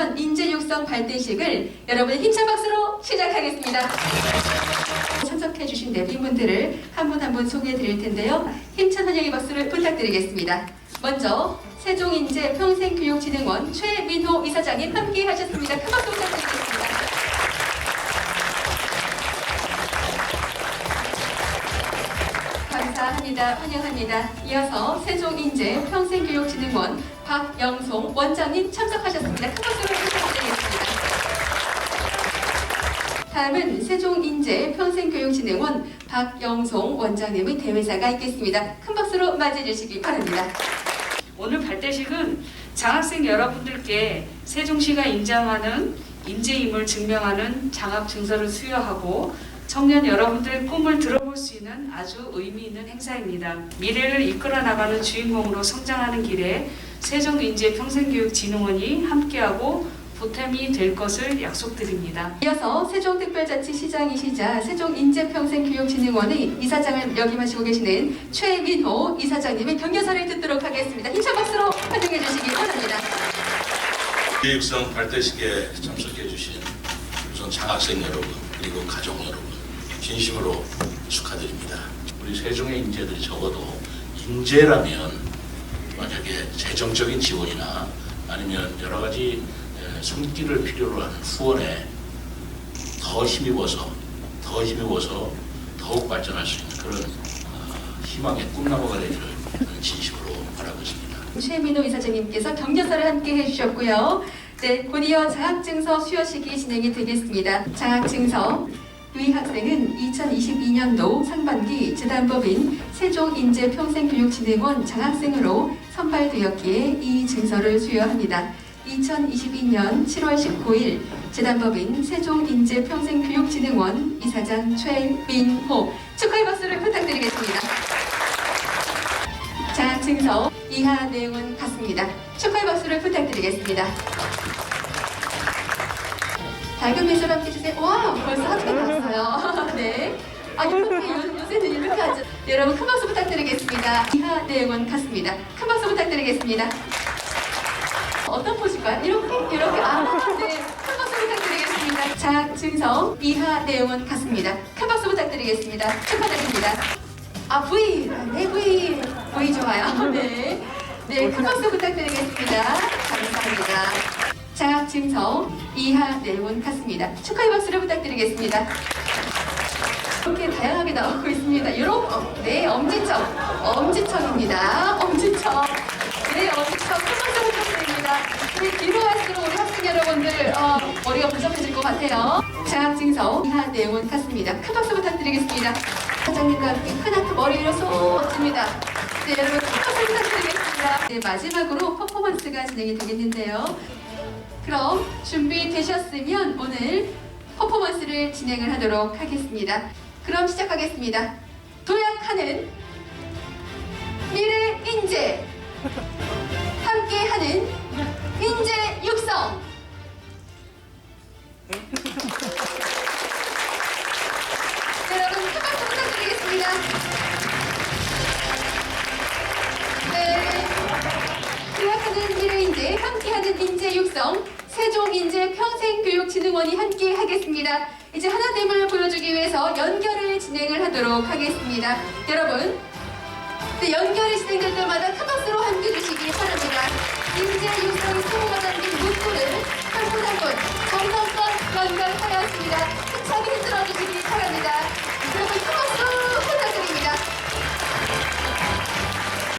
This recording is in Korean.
청년 인재 육성 발대식을 여러분의 힘찬 박수로 시작하겠습니다. 참석해 주신 내빈분들을 한 분 한 분 소개해 드릴 텐데요. 힘찬 환영의 박수를 부탁드리겠습니다. 먼저 세종인재 평생교육진흥원 최민호 이사장님 함께 하셨습니다. 큰 박수 부탁드리겠습니다. 감사합니다. 환영합니다. 이어서 세종인재 평생교육진흥원 박영송 원장님 참석하셨습니다. 큰 박수로 부탁드리겠습니다. 다음은 세종인재 평생교육진흥원 박영송 원장님의 대회사가 있겠습니다. 큰 박수로 맞이해 주시기 바랍니다. 오늘 발대식은 장학생 여러분들께 세종시가 인정하는 인재임을 증명하는 장학 증서를 수여하고 청년 여러분들의 꿈을 들어볼 수 있는 아주 의미 있는 행사입니다. 미래를 이끌어 나가는 주인공으로 성장하는 길에 세종인재평생교육진흥원이 함께하고 보탬이 될 것을 약속드립니다. 이어서 세종특별자치시장이시자 세종인재평생교육진흥원의 이사장을 역임하시고 계시는 최민호 이사장님의 격려사를 듣도록 하겠습니다. 힘찬 박수로 환영해 주시기 바랍니다. 교육성 발대식에 참석해 주신 우선 장학생 여러분 그리고 가족 여러분 진심으로 축하드립니다. 우리 세종의 인재들이 적어도 인재라면 만약에 재정적인 지원이나 아니면 여러 가지 에, 손길을 필요로 하는 후원에 더 힘입어서 더 힘입어서 더욱 발전할 수 있는 그런 어, 희망의 꿈나무가 되기를 진심으로 바라고 있습니다. 최민호 이사장님께서 격려사를 함께 해주셨고요. 네, 곧이어 장학증서 수여식이 진행이 되겠습니다. 장학증서 위 학생은 2022년도 상반기 재단법인 세종인재평생교육진흥원 장학생으로 선발되었기에 이 증서를 수여합니다. 2022년 7월 19일 재단법인 세종인재평생교육진흥원 이사장 최민호 축하의 박수를 부탁드리겠습니다. 자, 증서 이하 내용은 같습니다. 축하의 박수를 부탁드리겠습니다. 밝은 미소를 함께 해주세요. 와, 벌써 하트가 났어요. 네. 아, 요새는 이렇게 하죠. 네, 여러분 큰 박수 부탁드리겠습니다. 이하 내용은 같습니다. 큰 박수 부탁드리겠습니다. 어떤 포즈일까요? 이렇게, 이렇게. 아, 네. 큰 박수 부탁드리겠습니다. 자, 증서 이하 내용은 같습니다. 큰 박수 부탁드리겠습니다. 축하드립니다. 아, V. 네, V. V 좋아요. 네. 네, 큰 박수 부탁드리겠습니다. 감사합니다. 자, 증서 이하 내용은 같습니다. 축하의 박수를 부탁드리겠습니다. 이렇게 다양하게 나오고 있습니다. 이런, 어, 네, 엄지척. 엄지척입니다. 엄지척. 네, 엄지척. 큰 박수 부탁드립니다. 우리 뒤로 갈수록 우리 학생 여러분들, 어, 머리가 부족해질 것 같아요. 자, 증서 이하 내용은 같습니다. 큰 박수 부탁드리겠습니다. 사장님과 함께 큰 하트 머리 위로 쏙 줍니다. 네, 여러분 큰 박수 부탁드리겠습니다. 네, 마지막으로 퍼포먼스가 진행이 되겠는데요. 그럼 준비되셨으면 오늘 퍼포먼스를 진행을 하도록 하겠습니다. 그럼 시작하겠습니다. 도약하는 미래 인재 함께하는 인재 육성 여러분 큰 박수 부탁드리겠습니다. 네. 도약하는 미래 인재 함께하는 인재 육성 세종인재 평생교육진흥원이 함께 하겠습니다. 이제 하나됨을 보여주기 위해서 연결을 진행을 하도록 하겠습니다. 여러분, 네, 연결이 진행될 때마다 큰 박수로 함께 주시기 바랍니다. 인재 육성이 성공하 담긴 문구를 한분한분 정성껏 연결하였습니다. 힘차게 흔들어 주시기 바랍니다. 여러분 큰 박수!